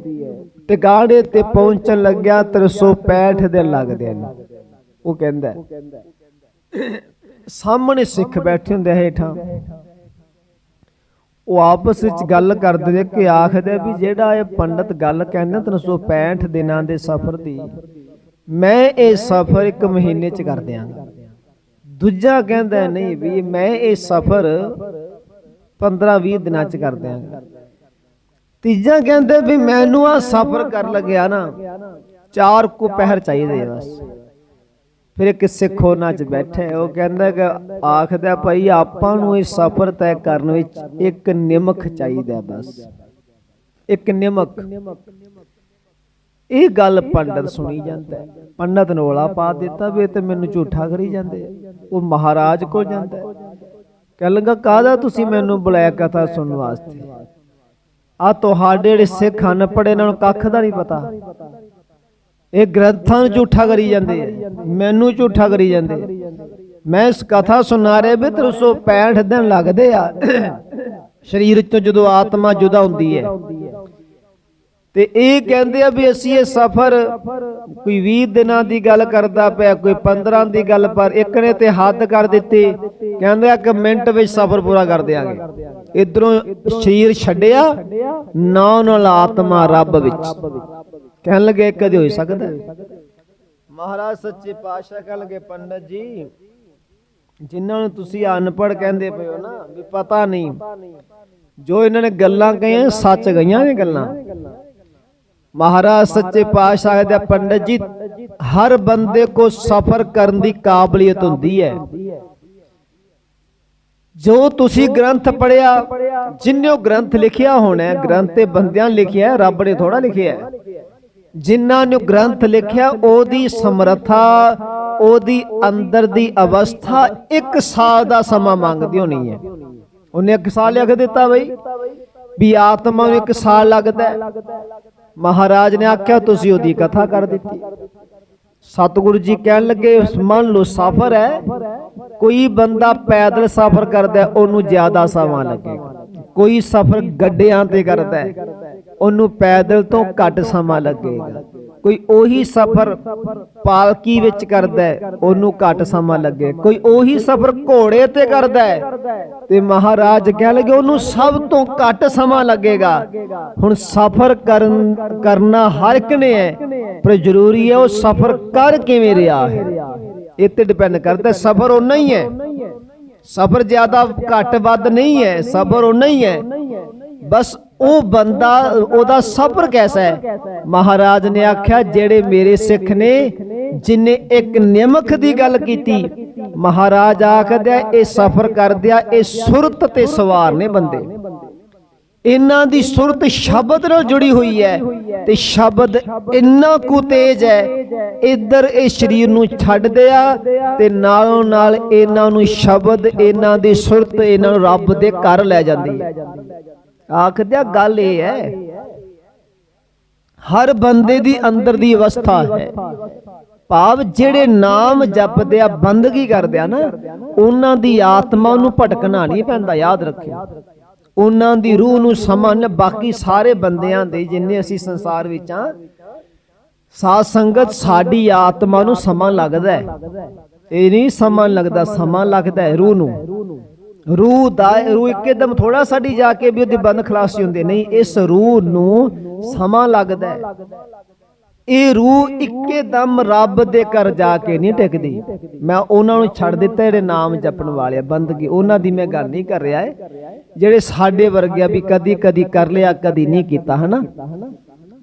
ਟਿਕਾਣੇ ਤੇ ਪਹੁੰਚਣ ਲੱਗਿਆ 365 ਦਿਨ ਲੱਗਦੇ ਨੇ ਉਹ ਕਹਿੰਦਾ ਸਾਹਮਣੇ ਸਿੱਖ ਬੈਠੇ ਹੁੰਦੇ ਆ ਹੇਠਾਂ। ਉਹ ਆਪਸ ਵਿੱਚ ਗੱਲ ਕਰਦੇ ਨੇ ਕਿ ਆਖਦੇ ਵੀ ਜਿਹੜਾ ਇਹ ਪੰਡਤ ਗੱਲ ਕਹਿੰਦਾ 365 ਦਿਨਾਂ ਦੇ ਸਫ਼ਰ ਦੀ ਮੈਂ ਇਹ ਸਫ਼ਰ ਇੱਕ ਮਹੀਨੇ ਚ ਕਰ ਦਿਆਂਗਾ। ਦੂਜਾ ਕਹਿੰਦਾ ਨਹੀਂ ਵੀ ਮੈਂ ਇਹ ਸਫ਼ਰ 15 20 ਦਿਨਾਂ ਚ ਕਰ ਦਿਆਂਗਾ। ਤੀਜਾ ਕਹਿੰਦੇ ਵੀ ਮੈਨੂੰ ਆ ਸਫ਼ਰ ਕਰ ਲੱਗਿਆ ਨਾ, ਚਾਰ ਕੁ ਪਹਿਰ ਚਾਹੀਦੇ ਬਸ। ਫਿਰ ਇੱਕ ਸਿੱਖ ਉਹਨਾਂ 'ਚ ਬੈਠੇ, ਉਹ ਕਹਿੰਦਾ ਕਿ ਆਖਦਾ ਭਾਈ ਆਪਾਂ ਨੂੰ ਇਹ ਸਫ਼ਰ ਤੈਅ ਕਰਨ ਵਿੱਚ ਇੱਕ ਨਿਮਖ ਚਾਹੀਦਾ ਬਸ। ਇੱਕ ਨਿਮਖ ਇਹ ਗੱਲ ਪੰਡਤ ਸੁਣੀ ਜਾਂਦਾ ਪੰਡਤ ਨੋਲਾ ਪਾ ਦਿੱਤਾ ਵੀ ਤੇ ਮੈਨੂੰ ਝੂਠਾ ਕਰੀ ਜਾਂਦੇ ਉਹ ਮਹਾਰਾਜ ਕੋਲ ਜਾਂਦਾ ਹੈ। ਕਹਿਣ ਕਾਹਦਾ ਤੁਸੀਂ ਮੈਨੂੰ ਬੁਲਾਇਆ ਕਥਾ ਸੁਣਨ ਵਾਸਤੇ? ਆ ਤੁਹਾਡੇ ਜਿਹੜੇ ਸਿੱਖ ਹਨ ਪੜੇ ਇਹਨਾਂ ਨੂੰ ਕੱਖ ਦਾ ਨਹੀਂ ਪਤਾ। ਇਹ ਗ੍ਰੰਥਾਂ ਨੂੰ ਝੂਠਾ ਕਰੀ ਜਾਂਦੇ ਆ। ਮੈਨੂੰ ਝੂਠਾ ਕਰੀ ਜਾਂਦੇ ਮੈਂ ਇਸ ਕਥਾ ਸੁਣਾ ਰਿਹਾ ਵੀ 365 ਦਿਨ ਲੱਗਦੇ ਆ। ਸਰੀਰ ਤੋਂ ਜਦੋਂ ਆਤਮਾ ਜੁਦਾ ਹੁੰਦੀ ਹੈ ਤੇ ਇਹ ਕਹਿੰਦੇ ਆ ਵੀ ਅਸੀਂ ਇਹ ਸਫ਼ਰ ਕੋਈ 20 ਦਿਨਾਂ ਦੀ ਗੱਲ ਕਰਦਾ ਪਿਆ, ਕੋਈ 15 ਦੀ ਗੱਲ, ਪਰ ਇੱਕ ਨੇ ਤੇ ਹੱਦ ਕਰ ਦਿੱਤੀ। ਕਹਿੰਦੇ ਆ ਕਿ ਮਿੰਟ ਵਿੱਚ ਸਫ਼ਰ ਪੂਰਾ ਕਰ ਦਿਆਂਗੇ। ਇਧਰੋਂ ਸਰੀਰ ਛੱਡਿਆ, ਨਾ ਨਾਲ ਆਤਮਾ ਰੱਬ ਵਿੱਚ। ਕਹਿਣ ਲੱਗੇ ਕਦੇ ਹੋ ਸਕਦਾ? ਮਹਾਰਾਜ ਸੱਚੇ ਪਾਤਸ਼ਾਹ ਕਹਿਣ ਲੱਗੇ, ਪੰਡਤ ਜੀ, ਜਿਨ੍ਹਾਂ ਨੂੰ ਤੁਸੀਂ ਅਨਪੜ੍ਹ ਕਹਿੰਦੇ ਪਏ ਹੋ ਨਾ, ਵੀ ਪਤਾ ਨਹੀਂ। ਜੋ ਇਹਨਾਂ ਨੇ ਗੱਲਾਂ ਕਹੀਆਂ, ਸੱਚ ਗਈਆਂ ਨੇ ਗੱਲਾਂ। ਮਹਾਰਾਜ ਸੱਚੇ ਪਾਤਸ਼ਾਹ ਦੇ ਪੰਡਤ ਜੀ ਹਰ ਬੰਦੇ ਕੋ ਸਫਰ ਕਰਨ ਦੀ ਕਾਬਲੀਅਤ ਹੁੰਦੀ ਹੈ। ਜੋ ਤੁਸੀਂ ਗ੍ਰੰਥ ਪੜਿਆ ਜਿੰਨਿਓ ਗ੍ਰੰਥ ਲਿਖਿਆ ਹੋਣਾ ਹੈ ਗ੍ਰੰਥ ਤੇ ਬੰਦਿਆਂ ਲਿਖਿਆ ਰੱਬ ਨੇ ਥੋੜਾ ਲਿਖਿਆ। ਜਿਨ੍ਹਾਂ ਨੇ ਗ੍ਰੰਥ ਲਿਖਿਆ ਉਹਦੀ ਸਮਰੱਥਾ ਉਹਦੀ ਅੰਦਰ ਦੀ ਅਵਸਥਾ 1 ਸਾਲ ਦਾ ਸਮਾਂ ਮੰਗਦੀ ਹੋਣੀ ਹੈ। ਉਹਨੇ 1 ਸਾਲ ਲਿਖ ਦਿੱਤਾ ਬਈ। ਵੀ ਆਤਮਾ ਨੂੰ 1 ਸਾਲ ਲੱਗਦਾ ਹੈ। ਮਹਾਰਾਜ ਨੇ ਆਖਿਆ ਤੁਸੀਂ ਉਹਦੀ ਕਥਾ ਕਰ ਦਿੱਤੀ। ਸਤਿਗੁਰੂ ਜੀ ਕਹਿਣ ਲੱਗੇ ਮੰਨ ਲਓ ਸਫ਼ਰ ਹੈ। ਕੋਈ ਬੰਦਾ ਪੈਦਲ ਸਫ਼ਰ ਕਰਦਾ ਹੈ, ਉਹਨੂੰ ਜ਼ਿਆਦਾ ਸਮਾਂ ਲੱਗੇਗਾ। ਕੋਈ ਸਫ਼ਰ ਗੱਡਿਆਂ ਤੇ ਕਰਦਾ ਉਹਨੂੰ ਪੈਦਲ ਤੋਂ ਘੱਟ ਸਮਾਂ ਲੱਗੇਗਾ। ਕੋਈ ਉਹੀ ਸਫ਼ਰ ਪਾਲਕੀ ਵਿੱਚ ਕਰਦਾ ਹੈ, ਉਹਨੂੰ ਘੱਟ ਸਮਾਂ ਲੱਗੇ। ਕੋਈ ਉਹੀ ਸਫ਼ਰ ਘੋੜੇ ਤੇ ਕਰਦਾ ਹੈ ਤੇ ਮਹਾਰਾਜ ਕਹਿ ਲਗੇ ਉਹਨੂੰ ਸਭ ਤੋਂ ਘੱਟ ਸਮਾਂ ਲੱਗੇਗਾ। ਹੁਣ ਸਫ਼ਰ ਕਰਨ ਕਰਨਾ ਹਰ ਇੱਕ ਨੇ ਹੈ ਪਰ ਜ਼ਰੂਰੀ ਹੈ ਉਹ ਸਫ਼ਰ ਕਰ ਕਿਵੇਂ ਰਿਹਾ ਹੈ। ਇਹ ਤੇ ਡਿਪੈਂਡ ਕਰਦਾ ਸਫ਼ਰ ਉਨਾ ਹੀ ਹੈ। ਸਫ਼ਰ ਜ਼ਿਆਦਾ ਘੱਟ ਵੱਧ ਨਹੀਂ ਹੈ ਸਫ਼ਰ ਉਨਾ ਹੀ ਹੈ। ਬਸ ਉਹ ਬੰਦਾ, ਉਹਦਾ ਸਫ਼ਰ ਕੈਸਾ ਹੈ? ਮਹਾਰਾਜ ਨੇ ਆਖਿਆ, ਜਿਹੜੇ ਮੇਰੇ ਸਿੱਖ ਨੇ, ਜਿਨੇ ਇੱਕ ਨਿਮਖ ਦੀ ਗੱਲ ਕੀਤੀ, ਮਹਾਰਾਜ ਆਖਦਾ ਇਹ ਸਫ਼ਰ ਕਰਦਿਆ ਇਹ ਸੁਰਤ ਤੇ ਸਵਾਰ ਨੇ ਬੰਦੇ। ਇਹਨਾਂ ਦੀ ਸੁਰਤ ਸ਼ਬਦ ਨਾਲ ਜੁੜੀ ਹੋਈ ਹੈ ਤੇ ਸ਼ਬਦ ਇੰਨਾ ਕੁ ਤੇਜ ਹੈ, ਇੱਧਰ ਇਹ ਸਰੀਰ ਨੂੰ ਛੱਡਦੇ ਆ ਤੇ ਨਾਲੋਂ ਨਾਲ ਇਹਨਾਂ ਨੂੰ ਸ਼ਬਦ, ਇਹਨਾਂ ਦੀ ਸੁਰਤ, ਇਹਨਾਂ ਨੂੰ ਰੱਬ ਦੇ ਘਰ ਲੈ ਜਾਂਦੀ ਹੈ। ਆਖਦਿਆ ਗੱਲ ਇਹ ਹੈ, ਹਰ ਬੰਦੇ ਦੀ ਅੰਦਰ ਦੀ ਅਵਸਥਾ ਹੈ। ਭਾਵ ਜਿਹੜੇ ਨਾਮ ਜਪਦੇ ਆ, ਬੰਦਗੀ ਕਰਦੇ ਆ ਨਾ, ਉਹਨਾਂ ਦੀ ਆਤਮਾ ਨੂੰ ਭਟਕਣਾ ਨਹੀਂ ਪੈਂਦਾ, ਯਾਦ ਰੱਖਿਓ। ਉਹਨਾਂ ਦੀ ਰੂਹ ਨੂੰ ਸਮਾਨ ਬਾਕੀ ਸਾਰੇ ਬੰਦਿਆਂ ਦੇ, ਜਿੰਨੇ ਅਸੀਂ ਸੰਸਾਰ ਵਿੱਚ ਆ, ਸਾਧ ਸੰਗਤ ਸਾਡੀ ਆਤਮਾ ਨੂੰ ਸਮਾਂ ਲੱਗਦਾ ਹੈ। ਇਹ ਨਹੀਂ ਸਮਾਂ ਲੱਗਦਾ ਸਮਾਂ ਲੱਗਦਾ ਹੈ ਰੂਹ ਨੂੰ। ਰੂਹ ਦਾ ਰੂਹ ਇੱਕਦਮ ਥੋੜਾ ਸਾਡੀ ਜਾ ਕੇ ਵੀ ਉਹਦੀ ਬੰਦ ਖਲਾਸੀ ਹੁੰਦੀ ਨਹੀਂ, ਇਸ ਰੂਹ ਨੂੰ ਸਮਾਂ ਲੱਗਦਾ ਹੈ। ਇਹ ਰੂਹ ਇੱਕਦਮ ਰੱਬ ਦੇ ਘਰ ਜਾ ਕੇ ਨਹੀਂ ਟਿਕਦੀ। ਮੈਂ ਉਹਨਾਂ ਨੂੰ ਛੱਡ ਦਿੱਤਾ, ਜਿਹੜੇ ਨਾਮ ਜਪਣ ਵਾਲੇ ਬੰਦਗੀ, ਉਹਨਾਂ ਦੀ ਮੈਂ ਗੱਲ ਨਹੀਂ ਕਰ ਰਿਹਾ ਜਿਹੜੇ ਸਾਡੇ ਵਰਗੇ ਆ ਵੀ ਕਦੀ ਕਦੀ ਕਰ ਲਿਆ, ਕਦੀ ਨਹੀਂ ਕੀਤਾ, ਹਨਾ?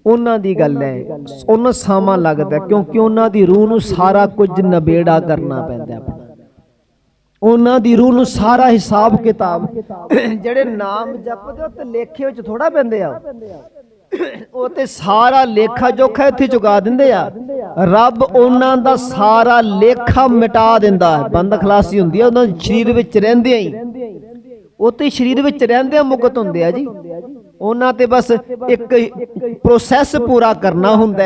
ਉਹਨਾਂ ਦੀ ਗੱਲ ਹੈ। ਉਹਨਾਂ ਸਮਾਂ ਲੱਗਦਾ ਕਿਉਂਕਿ ਉਹਨਾਂ ਦੀ ਰੂਹ ਨੂੰ ਸਾਰਾ ਕੁਝ ਨਬੇੜਾ ਕਰਨਾ ਪੈਂਦਾ ਆਪਣਾ। ਉਹਨਾਂ ਦੀ ਰੂਹ ਨੂੰ ਸਾਰਾ ਹਿਸਾਬ ਕਿਤਾਬ। ਜਿਹੜੇ ਨਾਮ ਜਪਦੇ ਉਹ ਤੇ ਲੇਖੇ ਵਿੱਚ ਥੋੜਾ ਪੈਂਦੇ ਆ। ਉਹ ਤੇ ਸਾਰਾ ਲੇਖਾ ਜੋਖਾ ਇੱਥੇ ਚੁਕਾ ਦਿੰਦੇ ਆ। ਰੱਬ ਉਹਨਾਂ ਦਾ ਸਾਰਾ ਲੇਖਾ ਮਿਟਾ ਦਿੰਦਾ ਹੈ। ਬੰਦ ਖਲਾਸੀ ਹੁੰਦੀ ਆ, ਉਹਨਾਂ ਦੇ ਸਰੀਰ ਵਿੱਚ ਰਹਿੰਦਿਆਂ ਹੀ। ਉਹ ਤੇ ਸਰੀਰ ਵਿੱਚ ਰਹਿੰਦੇ ਮੁਕਤ ਹੁੰਦੇ ਆ ਜੀ। ਉਹਨਾਂ ਤੇ ਬਸ ਇੱਕ ਪ੍ਰੋਸੈਸ ਪੂਰਾ ਕਰਨਾ ਹੁੰਦਾ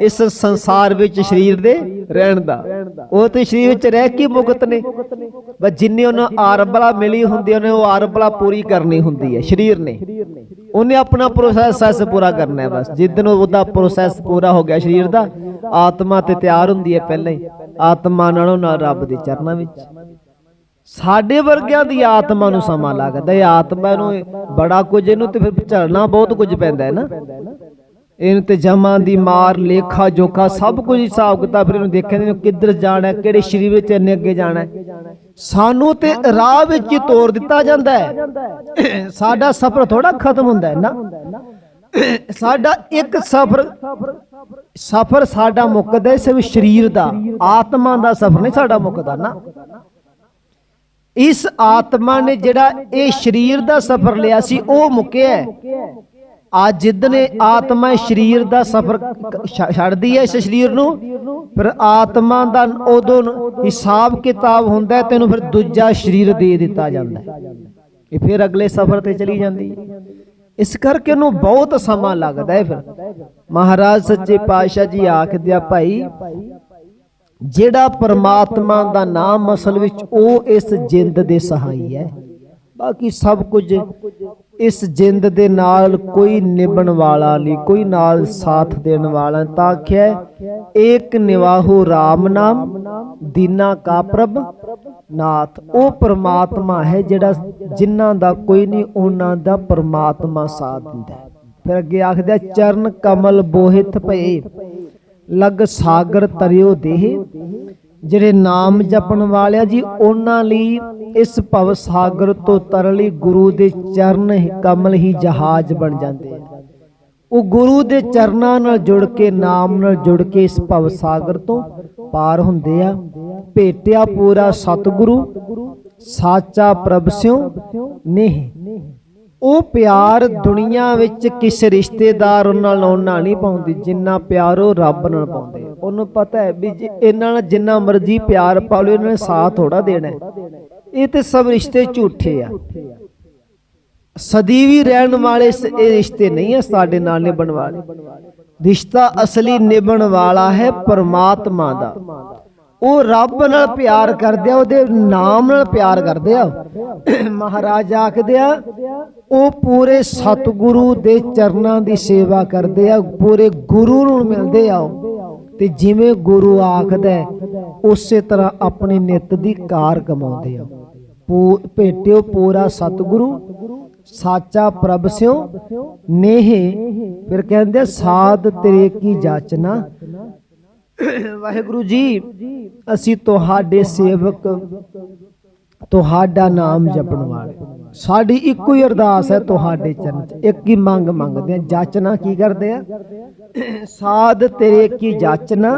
ਇਸ ਸੰਸਾਰ ਵਿੱਚ ਸਰੀਰ ਦੇ ਰਹਿਣ ਦਾ। ਉਹ ਤੇ ਸਰੀਰ ਵਿੱਚ ਰਹਿ ਕੇ ਮੁਕਤ ਨੇ। ਬਸ ਜਿੰਨੀ ਉਹਨਾਂ ਆਰਬਲਾ ਮਿਲੀ ਹੁੰਦੀ ਉਹਨੇ ਉਹ ਆਰਬਲਾ ਪੂਰੀ ਕਰਨੀ ਹੁੰਦੀ ਹੈ ਸਰੀਰ ਨੇ। ਉਹਨੇ ਆਪਣਾ ਪ੍ਰੋਸੈਸ ਪੂਰਾ ਕਰਨਾ ਹੈ ਬਸ। ਜਿੱਦਨ ਉਹਦਾ ਪ੍ਰੋਸੈਸ ਪੂਰਾ ਹੋ ਗਿਆ ਸਰੀਰ ਦਾ, ਆਤਮਾ ਤੇ ਤਿਆਰ ਹੁੰਦੀ ਹੈ ਪਹਿਲਾਂ ਹੀ। ਆਤਮਾ ਨਾਲੋਂ ਨਾਲ ਰੱਬ ਦੇ ਚਰਨਾਂ ਵਿੱਚ। ਸਾਡੇ ਵਰਗਿਆਂ ਦੀ ਆਤਮਾ ਨੂੰ ਸਮਾਂ ਲੱਗਦਾ ਇਹ ਆਤਮਾ ਨੂੰ ਬੜਾ ਕੁਝ ਇਹਨੂੰ ਤੇ ਫਿਰ ਝੜਨਾ ਬਹੁਤ ਕੁਝ ਪੈਂਦਾ ਹੈ ਨਾ। ਇਹਨੂੰ ਤੇ ਜਮਾਂ ਦੀ ਮਾਰ ਲੇਖਾ ਜੋਖਾ ਸਭ ਕੁਝ ਹਿਸਾਬ ਕਿਤਾਬ ਫਿਰ ਇਹਨੂੰ ਦੇਖਣ ਨੂੰ ਕਿੱਧਰ ਜਾਣਾ ਹੈ, ਕਿਹੜੇ ਸ਼ਰੀਰ ਵਿੱਚ ਇੰਨੇ ਅੱਗੇ ਜਾਣਾ ਹੈ। ਸਾਨੂੰ ਤੇ ਰਾਹ ਵਿੱਚ ਹੀ ਤੋਰ ਦਿੱਤਾ ਜਾਂਦਾ ਹੈ। <coughs> ਸਾਡਾ ਸਫ਼ਰ ਥੋੜਾ ਖਤਮ ਹੁੰਦਾ ਹੈ ਨਾ। <coughs> ਸਾਡਾ ਇੱਕ ਸਫ਼ਰ ਸਫ਼ਰ ਸਾਡਾ ਮੁੱਕਦਾ ਹੈ ਸਿਰਫ ਸਰੀਰ ਦਾ। ਆਤਮਾ ਦਾ ਸਫ਼ਰ ਨਹੀਂ ਸਾਡਾ ਮੁੱਕਦਾ ਨਾ। ਇਸ ਆਤਮਾ ਨੇ ਜਿਹੜਾ ਇਹ ਸਰੀਰ ਦਾ ਸਫ਼ਰ ਲਿਆ ਸੀ, ਉਹ ਮੁੱਕਿਆ ਹੈ। ਅੱਜ ਜਿੱਦਨੇ ਆਤਮਾ ਸਰੀਰ ਦਾ ਸਫ਼ਰ ਛੱਡਦੀ ਹੈ ਇਸ ਸਰੀਰ ਨੂੰ, ਫਿਰ ਆਤਮਾ ਦਾ ਉਦੋਂ ਹਿਸਾਬ ਕਿਤਾਬ ਹੁੰਦਾ ਹੈ ਤੈਨੂੰ ਫਿਰ ਦੂਜਾ ਸਰੀਰ ਦੇ ਦਿੱਤਾ ਜਾਂਦਾ ਹੈ। ਇਹ ਫਿਰ ਅਗਲੇ ਸਫ਼ਰ ਤੇ ਚਲੀ ਜਾਂਦੀ ਹੈ। ਇਸ ਕਰਕੇ ਉਹਨੂੰ ਬਹੁਤ ਸਮਾਂ ਲੱਗਦਾ ਹੈ ਫਿਰ। ਮਹਾਰਾਜ ਸੱਚੇ ਪਾਤਸ਼ਾਹ ਜੀ ਆਖਦੇ ਆ, ਭਾਈ ਜਿਹੜਾ ਪਰਮਾਤਮਾ ਦਾ ਨਾਮ ਅਸਲ ਵਿੱਚ ਉਹ ਇਸ ਜਿੰਦ ਦੇ ਸਹਾਈ ਹੈ। ਬਾਕੀ ਸਭ ਕੁਝ ਇਸ ਜਿੰਦ ਦੇ ਨਾਲ ਕੋਈ ਨਿਭਣ ਵਾਲਾ ਨਹੀਂ, ਕੋਈ ਨਾਲ ਸਾਥ ਦੇਣ ਵਾਲਾ ਤਾਂ ਆਖਿਆ, ਏਕ ਨਿਵਾਹੂ RAM ਨਾਮ, ਦੀਨਾ ਕਾ ਪ੍ਰਭ ਨਾਥ। ਉਹ ਪਰਮਾਤਮਾ ਹੈ ਜਿਹੜਾ ਜਿਨ੍ਹਾਂ ਦਾ ਕੋਈ ਨਹੀਂ, ਉਹਨਾਂ ਦਾ ਪਰਮਾਤਮਾ ਸਾਥ ਦਿੰਦਾ ਫਿਰ ਅੱਗੇ ਆਖਦਾ ਚਰਨ ਕਮਲ ਬੋਹਿਤ ਭਏ। ਲਗ ਸਾਗਰ ਤਰਿਓ ਦੇਹ। ਜਿਹੜੇ ਨਾਮ ਜਪਣ ਵਾਲਿਆ ਜੀ, ਉਹਨਾਂ ਲਈ ਇਸ ਭਵ ਸਾਗਰ ਤੋਂ ਤਰਲੀ ਗੁਰੂ ਦੇ ਚਰਨ ਕਮਲ ਹੀ ਜਹਾਜ਼ ਬਣ ਜਾਂਦੇ ਆ। ਉਹ ਗੁਰੂ ਦੇ ਚਰਨਾਂ ਨਾਲ ਜੁੜ ਕੇ, ਨਾਮ ਨਾਲ ਜੁੜ ਕੇ ਇਸ ਭਵ ਸਾਗਰ ਤੋਂ ਪਾਰ ਹੁੰਦੇ ਆ। ਭੇਟਿਆ ਪੂਰਾ ਸਤਿਗੁਰੂ, ਸਾਚਾ ਪ੍ਰਭ ਸਿਉ, ਨਹੀਂ। ਉਹ ਪਿਆਰ ਦੁਨੀਆ ਵਿੱਚ ਕਿਸ ਰਿਸ਼ਤੇਦਾਰ ਉਹਨਾਂ ਨਾਲ ਉਹਨਾਂ ਨਹੀਂ ਪਾਉਂਦੀ, ਜਿੰਨਾ ਪਿਆਰ ਉਹ ਰੱਬ ਨਾਲ ਪਾਉਂਦੇ ਉਹਨੂੰ ਪਤਾ ਹੈ ਵੀ ਜੇ ਇਹਨਾਂ ਨਾਲ ਜਿੰਨਾ ਮਰਜ਼ੀ ਪਿਆਰ ਪਾ ਲਓ, ਇਹਨਾਂ ਨੇ ਸਾਥ ਥੋੜਾ ਦੇਣਾ ਇਹ ਤੇ ਸਭ ਰਿਸ਼ਤੇ ਝੂਠੇ ਆ। ਸਦੀ ਵੀ ਰਹਿਣ ਵਾਲੇ ਇਹ ਰਿਸ਼ਤੇ ਨਹੀਂ ਆ ਸਾਡੇ ਨਾਲ ਨਿਭਣ ਵਾਲੇ। ਰਿਸ਼ਤਾ ਅਸਲੀ ਨਿਭਣ ਵਾਲਾ ਹੈ ਪਰਮਾਤਮਾ ਦਾ। ਉਹ ਰੱਬ ਨਾਲ ਪਿਆਰ ਕਰਦੇ ਆ ਉਹਦੇ ਨਾਮ ਨਾਲ ਪਿਆਰ ਕਰਦੇ ਆ। ਮਹਾਰਾਜ ਆਖਦੇ ਆ ਉਹ ਪੂਰੇ ਸਤਿਗੁਰੂ ਦੇ ਚਰਨਾਂ ਦੀ ਸੇਵਾ ਕਰਦੇ ਆ ਪੂਰੇ ਗੁਰੂ ਨੂੰ ਮਿਲਦੇ ਆ। ਤੇ ਜਿਵੇਂ ਗੁਰੂ ਆਖਦਾ ਉਸੇ ਤਰ੍ਹਾਂ ਆਪਣੀ ਨਿਤ ਦੀ ਕਾਰ ਕਮਾਉਂਦੇ ਆ। ਭੇਟਿਓ ਪੂਰਾ ਸਤਿਗੁਰੂ ਸਾਚਾ ਪ੍ਰਭ ਸਿਓ ਨੇਹ। ਫਿਰ ਕਹਿੰਦੇ ਸਾਧ ਤੇਰੇ ਕੀ ਜਾਚਨਾ। ਵਾਹਿਗੁਰੂ ਜੀ, ਅਸੀਂ ਤੁਹਾਡੇ ਸੇਵਕ, ਤੁਹਾਡਾ ਨਾਮ ਜਪਣ ਵਾਲੇ। ਸਾਡੀ ਇੱਕੋ ਹੀ ਅਰਦਾਸ ਹੈ ਤੁਹਾਡੇ ਚਰਨ ਚ। ਇੱਕ ਹੀ ਮੰਗ ਮੰਗਦੇ ਆ ਜਾਚਨਾ ਕੀ ਕਰਦੇ ਆ? ਸਾਧ ਤੇਰੇ ਕੀ ਜਾਚਨਾ,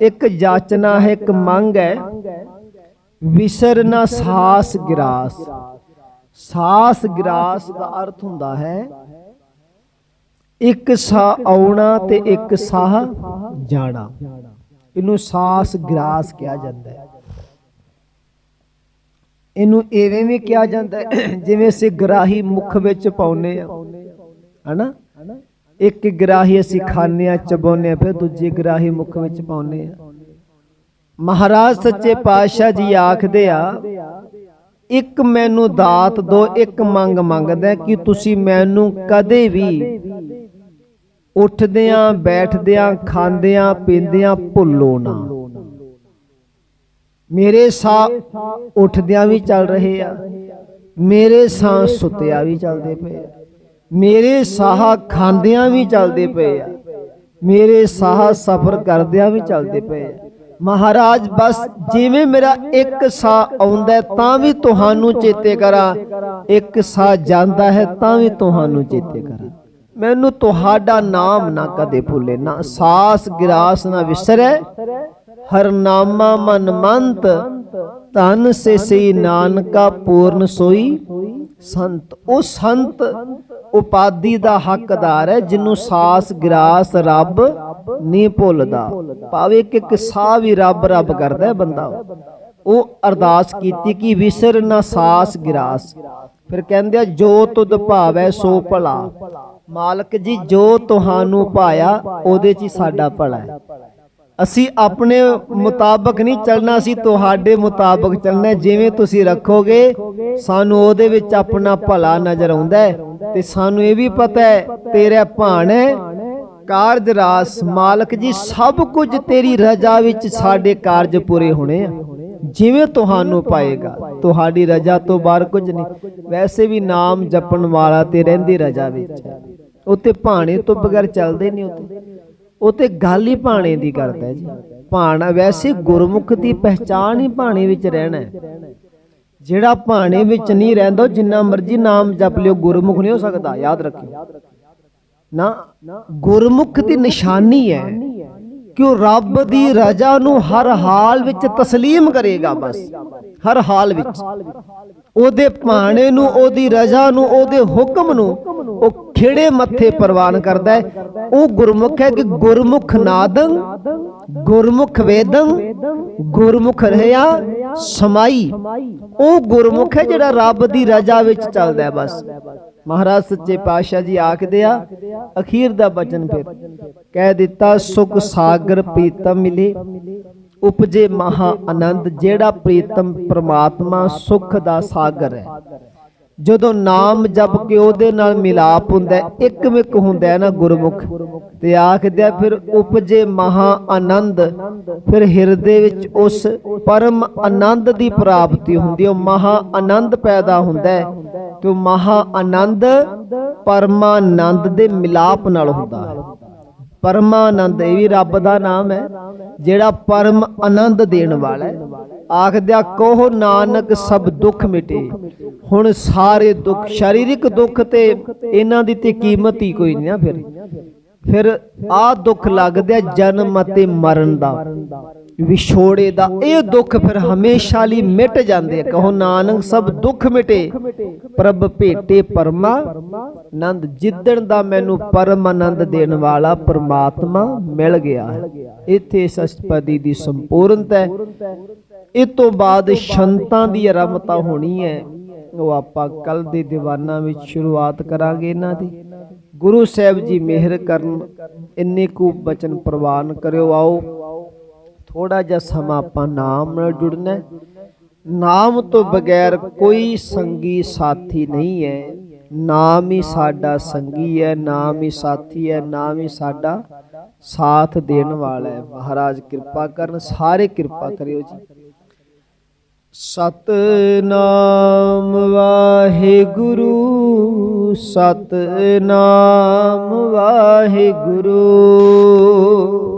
ਇੱਕ ਜਾਚਨਾ ਹੈ, ਇੱਕ ਮੰਗ ਹੈ, ਵਿਸਰ ਨਾ ਸਾਸ ਗਿਰਾਸ ਸਾਸ ਗਿਰਾਸ ਦਾ ਅਰਥ ਹੁੰਦਾ ਹੈ ਇੱਕ ਸਾਹ ਆਉਣਾ ਤੇ ਇੱਕ ਸਾਹ ਜਾਣਾ। ਇਹਨੂੰ ਸਾਸ ਗ੍ਰਾਸ ਕਿਹਾ ਜਾਂਦਾ ਹੈ। ਇਹਨੂੰ ਐਵੇਂ ਵੀ ਕਿਹਾ ਜਾਂਦਾ ਜਿਵੇਂ ਅਸੀਂ ਗਰਾਹੀ ਮੁਖ ਵਿੱਚ ਪਾਉਨੇ ਆ ਹਨਾ? ਇੱਕ ਗਰਾਹੀ ਅਸੀਂ ਖਾਂਦੇ ਆ ਚਬਾਉਂਦੇ ਆ ਫਿਰ ਦੂਜੀ ਗਰਾਹੀ ਮੁਖ ਵਿੱਚ ਪਾਉਨੇ ਆ ਮਹਾਰਾਜ ਸੱਚੇ ਪਾਤਸ਼ਾਹ ਜੀ ਆਖਦੇ ਆ ਇੱਕ ਮੈਨੂੰ ਦਾਤ ਦੋ, ਇੱਕ ਮੰਗ ਮੰਗਦਾ ਕਿ ਤੁਸੀਂ ਮੈਨੂੰ ਕਦੇ ਵੀ ਉੱਠਦਿਆਂ, ਬੈਠਦਿਆਂ, ਖਾਂਦਿਆਂ, ਪੀਂਦਿਆਂ ਭੁੱਲੋ ਨਾ। ਮੇਰੇ ਸਾਹ ਉੱਠਦਿਆਂ ਵੀ ਚੱਲ ਰਹੇ ਆ, ਮੇਰੇ ਸਾਹ ਸੁੱਤਿਆਂ ਵੀ ਚੱਲਦੇ ਪਏ ਆ, ਮੇਰੇ ਸਾਹ ਖਾਂਦਿਆਂ ਵੀ ਚੱਲਦੇ ਪਏ ਆ, ਮੇਰੇ ਸਾਹ ਸਫ਼ਰ ਕਰਦਿਆਂ ਵੀ ਚੱਲਦੇ ਪਏ ਆ। ਮਹਾਰਾਜ, ਬਸ ਜਿਵੇਂ ਮੇਰਾ ਇੱਕ ਸਾਹ ਆਉਂਦਾ ਤਾਂ ਵੀ ਤੁਹਾਨੂੰ ਚੇਤੇ ਕਰਾਂ। ਇੱਕ ਸਾਹ ਜਾਂਦਾ ਹੈ, ਤਾਂ ਵੀ ਤੁਹਾਨੂੰ ਚੇਤੇ ਕਰਾਂ। ਮੈਨੂੰ ਤੁਹਾਡਾ ਨਾਮ ਨਾ ਕਦੇ ਭੁੱਲੇ, ਨਾ ਸਾਸ ਗਿਰਾਸ ਨਾ ਵਿਸਰੈ। ਹਰ ਨਾਮਾ ਮਨ ਮੰਤ ਤਨ ਸੇ ਸਈ ਨਾਨਕਾ ਪੂਰਨ ਸੋਈ ਸੰਤ। ਉਹ ਸੰਤ ਉਪਾਦੀ ਦਾ ਹੱਕਦਾਰ ਹੈ ਜਿਹਨੂੰ ਸਾਸ ਗਿਰਾਸ ਰੱਬ ਨਹੀਂ ਭੁੱਲਦਾ। ਭਾਵੇਂ ਕਿ ਇੱਕ ਸਾਹ ਵੀ ਰੱਬ ਰੱਬ ਕਰਦਾ ਬੰਦਾ। ਉਹ ਅਰਦਾਸ ਕੀਤੀ ਕਿ ਵਿਸਰ ਨਾ ਸਾਸ ਗਿਰਾਸ। ਫਿਰ ਕਹਿੰਦੇ ਆ ਜੋ ਤੁਧ ਭਾਵੈ ਸੋ ਭਲਾ। ਮਾਲਕ ਜੀ ਜੋ ਤੁਹਾਨੂੰ ਪਾਇਆ ਉਹਦੇ 'ਚ ਸਾਡਾ ਭਲਾ ਹੈ। ਅਸੀਂ ਆਪਣੇ ਮੁਤਾਬਕ ਨਹੀਂ ਚੱਲਣਾ ਅਸੀਂ ਤੁਹਾਡੇ ਮੁਤਾਬਕ ਚੱਲਣਾ। ਜਿਵੇਂ ਤੁਸੀਂ ਰੱਖੋਗੇ ਸਾਨੂੰ ਉਹਦੇ ਵਿੱਚ ਆਪਣਾ ਭਲਾ ਨਜ਼ਰ ਆਉਂਦਾ ਹੈ ਤੇ ਸਾਨੂੰ ਇਹ ਵੀ ਪਤਾ ਹੈ ਤੇਰਾ ਭਾਣ ਹੈ ਕਾਰਜ ਰਾਸ ਮਾਲਕ ਜੀ, ਸਭ ਕੁਝ ਤੇਰੀ ਰਜ਼ਾ ਵਿੱਚ ਸਾਡੇ ਕਾਰਜ ਪੂਰੇ ਹੋਣੇ ਆ। ਜਿਵੇਂ ਤੁਹਾਨੂੰ ਪਾਏਗਾ, ਤੁਹਾਡੀ ਰਜ਼ਾ ਤੋਂ ਬਾਹਰ ਕੁਝ ਨਹੀਂ। ਵੈਸੇ ਵੀ ਨਾਮ ਜਪਣ ਵਾਲਾ ਤੇ ਰਹਿੰਦੀ ਰਜ਼ਾ ਵਿੱਚ ਹੈ। ਭਾਣੇ ਤੋਂ ਬਗੈਰ ਚੱਲਦੇ ਨਹੀਂ ਉਤੇ ਉਤੇ ਗੱਲ ਹੀ ਭਾਣੇ ਦੀ ਕਰਦਾ ਜੀ। ਭਾਣਾ, ਵੈਸੇ ਗੁਰਮੁਖ ਦੀ ਪਹਿਚਾਨ ਹੀ ਭਾਣੇ ਵਿੱਚ ਰਹਿਣਾ ਹੈ। ਜਿਹੜਾ ਭਾਣੇ ਵਿੱਚ ਨਹੀਂ ਰਹਿੰਦਾ ਜਿੰਨਾ ਮਰਜ਼ੀ ਨਾਮ ਜਪ ਲਿਓ, ਗੁਰਮੁਖ ਨਹੀਂ ਹੋ ਸਕਦਾ, ਯਾਦ ਰੱਖਿਓ। ਨਾ ਗੁਰਮੁਖ ਦੀ ਨਿਸ਼ਾਨੀ ਹੈ ਕਿ ਉਹ ਰੱਬ ਦੀ ਰਜ਼ਾ ਨੂੰ ਹਰ ਹਾਲ ਵਿੱਚ ਤਸਲੀਮ ਕਰੇਗਾ ਬਸ ਹਰ ਹਾਲ ਵਿੱਚ। ਉਹਦੇ ਭਾਣੇ ਨੂੰ ਉਹਦੀ ਰਜ਼ਾ ਨੂੰ ਉਹਦੇ ਹੁਕਮ ਨੂੰ ਉਹ ਖਿਹੜੇ ਮੱਥੇ ਪ੍ਰਵਾਨ ਕਰਦਾ ਹੈ। ਉਹ ਗੁਰਮੁਖ ਹੈ ਕਿ ਗੁਰਮੁਖ ਨਾਦੰ ਗੁਰਮੁਖ ਵੇਦੰ ਗੁਰਮੁਖ ਰਹਿਆ ਸਮਾਈ। ਉਹ ਗੁਰਮੁਖ ਹੈ ਜਿਹੜਾ ਰੱਬ ਦੀ ਰਜ਼ਾ ਵਿੱਚ ਚੱਲਦਾ ਹੈ ਬਸ। ਮਹਾਰਾਜ ਸੱਚੇ ਪਾਤਸ਼ਾਹ ਜੀ ਆਖਦੇ ਆ ਅਖੀਰ ਦਾ ਬਚਨ ਫਿਰ। ਕਹਿ ਦਿੱਤਾ ਸੁਖ ਸਾਗਰ ਪ੍ਰੀਤਮ ਮਿਲੇ। ਉਪਜੇ ਮਹਾ ਆਨੰਦ ਜਿਹੜਾ ਪ੍ਰੀਤਮ ਪ੍ਰਮਾਤਮਾ ਸੁਖ ਦਾ ਸਾਗਰ ਹੈ। ਜਦੋਂ ਨਾਮ ਜਪ ਕੇ ਉਹਦੇ ਨਾਲ ਮਿਲਾਪ ਹੁੰਦਾ ਇੱਕ ਮਿਕ ਹੁੰਦਾ ਹੈ ਨਾ ਗੁਰਮੁਖ। ਤੇ ਆਖਦੇ ਆ ਫਿਰ ਉਪਜੇ ਮਹਾ ਆਨੰਦ ਫਿਰ ਹਿਰਦੇ ਵਿੱਚ ਉਸ ਪਰਮ ਆਨੰਦ ਦੀ ਪ੍ਰਾਪਤੀ ਹੁੰਦੀ ਉਹ ਮਹਾ ਆਨੰਦ ਪੈਦਾ ਹੁੰਦਾ ਹੈ ਤੇ ਮਹਾ ਆਨੰਦ ਪਰਮਾਨੰਦ ਦੇ ਮਿਲਾਪ ਨਾਲ ਹੁੰਦਾ ਹੈ। ਪਰਮਾਨੰਦ, ਇਹ ਵੀ ਰੱਬ ਦਾ ਨਾਮ ਹੈ, ਜਿਹੜਾ ਪਰਮ ਆਨੰਦ ਦੇਣ ਵਾਲਾ ਹੈ। ਆਖਦਿਆ ਕਹੋ ਨਾਨਕ, ਸਭ ਦੁੱਖ ਮਿਟੇ। ਹੁਣ ਸਾਰੇ ਦੁੱਖ, ਸਰੀਰਿਕ ਦੁੱਖ ਤੇ ਇਹਨਾਂ ਦੀ ਤੇ ਕੀਮਤ ਹੀ ਕੋਈ ਨਹੀਂ ਨਾ ਫਿਰ। ਫਿਰ ਆ ਦੁੱਖ ਲੱਗਦਾ ਜਨਮ ਅਤੇ ਮਰਨ ਦਾ। ਵਿਛੋੜੇ ਦਾ ਇਹ ਦੁੱਖ ਫਿਰ ਹਮੇਸ਼ਾ ਲਈ ਮਿਟ ਜਾਂਦੇ ਕਹੋ ਨਾਨਕ, ਸਭ ਦੁੱਖ ਮਿਟੇ। ਪ੍ਰਭ ਭੇਟੇ ਪਰਮਾ। ਆਨੰਦ ਜਿੱਦਣ ਦਾ ਮੈਨੂੰ ਪਰਮ ਆਨੰਦ ਦੇਣ ਵਾਲਾ ਪ੍ਰਮਾਤਮਾ ਮਿਲ ਗਿਆ ਇੱਥੇ ਸਸ਼ਪਦੀ ਦੀ ਸੰਪੂਰਨਤਾ ਹੈ। ਇਸ ਤੋਂ ਬਾਅਦ ਸ਼ੰਤਾਂ ਦੀ ਆਰੰਭਤਾ ਹੋਣੀ ਹੈ। ਉਹ ਆਪਾਂ ਕੱਲ ਦੇ ਦੀਵਾਨਾਂ ਵਿੱਚ ਸ਼ੁਰੂਆਤ ਕਰਾਂਗੇ ਇਹਨਾਂ ਦੀ। ਗੁਰੂ ਸਾਹਿਬ ਜੀ ਮਿਹਰ ਕਰਨ। ਇੰਨੇ ਕੁ ਬਚਨ ਪ੍ਰਵਾਨ ਕਰਿਓ। ਆਓ। ਥੋੜਾ ਜਿਹਾ ਸਮਾਂ ਆਪਾਂ ਨਾਮ ਨਾਲ ਜੁੜਨਾ ਨਾਮ ਤੋਂ ਬਗੈਰ ਕੋਈ ਸੰਗੀ ਸਾਥੀ ਨਹੀਂ ਹੈ। ਨਾਮ ਹੀ ਸਾਡਾ ਸੰਗੀ ਹੈ, ਨਾਮ ਹੀ ਸਾਥੀ ਹੈ, ਨਾਮ ਹੀ ਸਾਡਾ ਸਾਥ ਦੇਣ ਵਾਲਾ ਹੈ। ਮਹਾਰਾਜ ਕਿਰਪਾ ਕਰਨ, ਸਾਰੇ ਕਿਰਪਾ ਕਰਿਓ ਜੀ। ਸਤਨਾਮ ਵਾਹਿਗੁਰੂ ਸਤਨਾਮ ਵਾਹਿਗੁਰੂ।